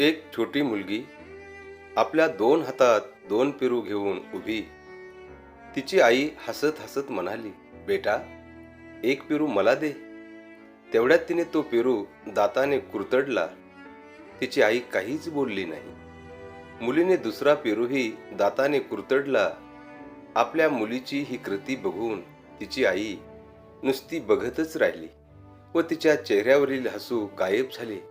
एक छोटी मुलगी आपल्या दोन हातात दोन पेरू घेऊन उभी. तिची आई हसत हसत म्हणाली बेटा एक पेरू मला दे. तेवढ्यात तिने तो पेरू दाताने कुरतडला. तिची आई काहीच बोलली नाही. मुलीने दुसरा पेरूही दाताने कुरतडला. आपल्या मुलीची ही कृती बघून तिची आई नुसती बघतच राहिली व तिच्या चेहऱ्यावरील हसू गायब झाले.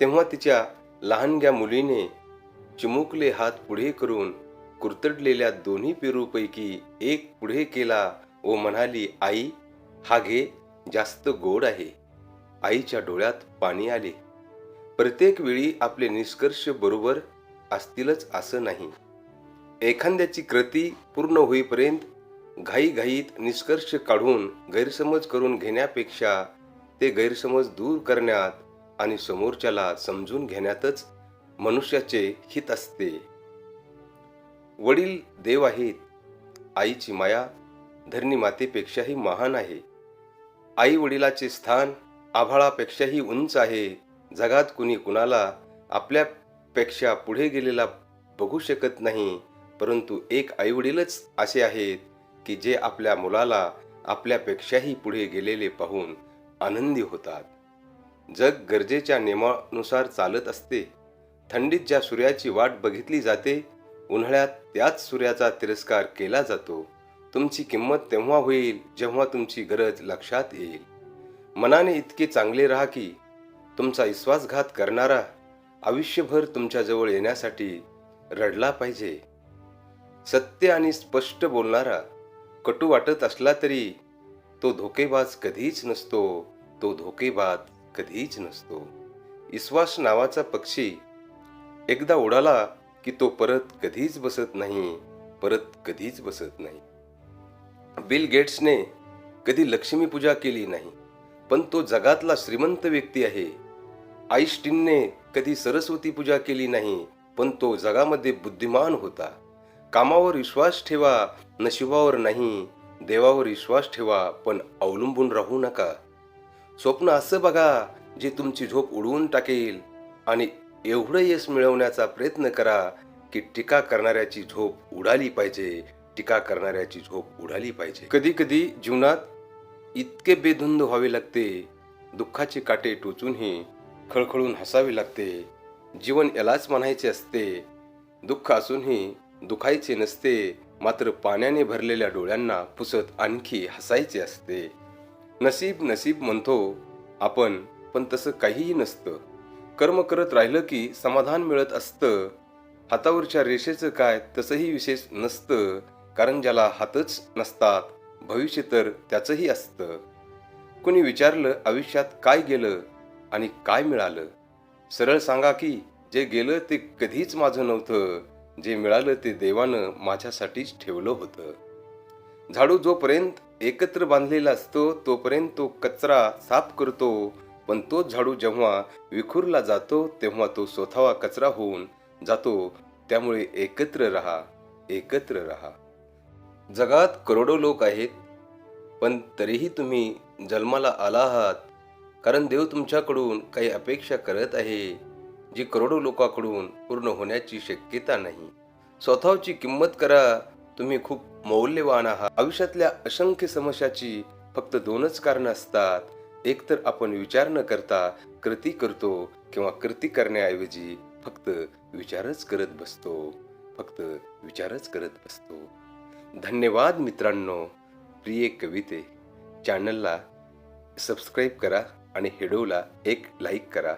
तेव्हा तिच्या लहानग्या मुलीने चिमुकले हात पुढे करून कुरतडलेल्या दोन्ही पेरूपैकी एक पुढे केला व म्हणाली आई हा घे जास्त गोड आहे. आईच्या डोळ्यात पाणी आले. प्रत्येक वेळी आपले निष्कर्ष बरोबर असतीलच असं नाही. एखाद्याची कृती पूर्ण होईपर्यंत घाईघाईत निष्कर्ष काढून गैरसमज करून घेण्यापेक्षा ते गैरसमज दूर करण्यात आणि समोरच्याला समजून घेण्यातच मनुष्याचे हित असते. वडील देव आहेत आईची माया धरणी मातेपेक्षाही महान आहे. आई वडिलाचे स्थान आभाळापेक्षाही उंच आहे. जगात कुणी कुणाला आपल्यापेक्षा पुढे गेलेला बघू शकत नाही परंतु एक आईवडीलच असे आहेत की जे आपल्या मुलाला आपल्यापेक्षाही पुढे गेलेले पाहून आनंदी होतात. जग गरजेच्या नियमानुसार चालत असते. थंडीत ज्या सूर्याची वाट बघितली जाते उन्हाळ्यात त्याच सूर्याचा तिरस्कार केला जातो. तुमची किंमत तेव्हा होईल जेव्हा तुमची गरज लक्षात येईल. मनाने इतके चांगले राहा की तुमचा विश्वासघात करणारा आयुष्यभर तुमच्याजवळ येण्यासाठी रडला पाहिजे. सत्य आणि स्पष्ट बोलणारा कटू वाटत असला तरी तो धोकेबाज कधीच नसतो तो धोकेबाज कधीच नसतो. विश्वास नावाचा पक्षी एकदा उडाला की तो परत कधीच बसत नाही परत कधीच बसत नाही. बिल गेट्सने कधी लक्ष्मी पूजा केली नाही पण तो जगातला श्रीमंत व्यक्ती आहे. आईस्टीनने कधी सरस्वती पूजा केली नाही पण तो जगामध्ये बुद्धिमान होता. कामावर विश्वास ठेवा नशिबावर नाही देवावर विश्वास ठेवा पण अवलंबून राहू नका. स्वप्न असं बघा जे तुमची झोप उडवून टाकेल आणि एवढं यश मिळवण्याचा प्रयत्न करा की टीका करणाऱ्याची झोप उडाली पाहिजे टीका करणाऱ्याची झोप उडाली पाहिजे. कधी कधी जीवनात इतके बेधुंद व्हावे लागते दुःखाचे काटे टोचूनही खळखळून हसावे लागते. जीवन यालाच म्हणायचे असते दुःख असूनही दुखायचे नसते मात्र पाण्याने भरलेल्या डोळ्यांना पुसत आणखी हसायचे असते. नसीब नसीब म्हणतो आपण पण तसं काहीही नसतं. कर्म करत राहिलं की समाधान मिळत असतं. हातावरच्या रेषेचं काय तसंही विशेष नसतं कारण ज्याला हातच नसतात भविष्य तर त्याचंही असतं. कुणी विचारलं आयुष्यात काय गेलं आणि काय मिळालं? सरळ सांगा की जे गेलं ते कधीच माझं नव्हतं जे मिळालं ते देवानं माझ्यासाठीच ठेवलं होतं. झाडू जोपर्यंत एकत्र बांधलेला असतो तोपर्यंत तो कचरा साफ करतो. पण तो झाडू जेव्हा विखुरला जातो तेव्हा तो स्वतःवा कचरा होऊन जातो. त्यामुळे एकत्र राहा एकत्र राहा. जगात करोडो लोक आहेत पण तरीही तुम्ही जन्माला आला आहात. कारण देव तुमच्याकडून काही अपेक्षा करत आहे जी करोडो लोकांकडून पूर्ण होण्याची शक्यता नाही. स्वतःची किंमत करा तुम्ही खूप मौल्यवान आहात. आयुष्यातल्या असंख्य समस्याची फक्त दोनच कारण असतात. एक तर आपण विचार न करता कृती करतो किंवा कृती करण्याऐवजी फक्त विचारच करत बसतो. फक्त विचारच करत बसतो. धन्यवाद मित्रांनो. प्रिय कविते चॅनलला सबस्क्राईब करा आणि हेडोला एक लाईक करा.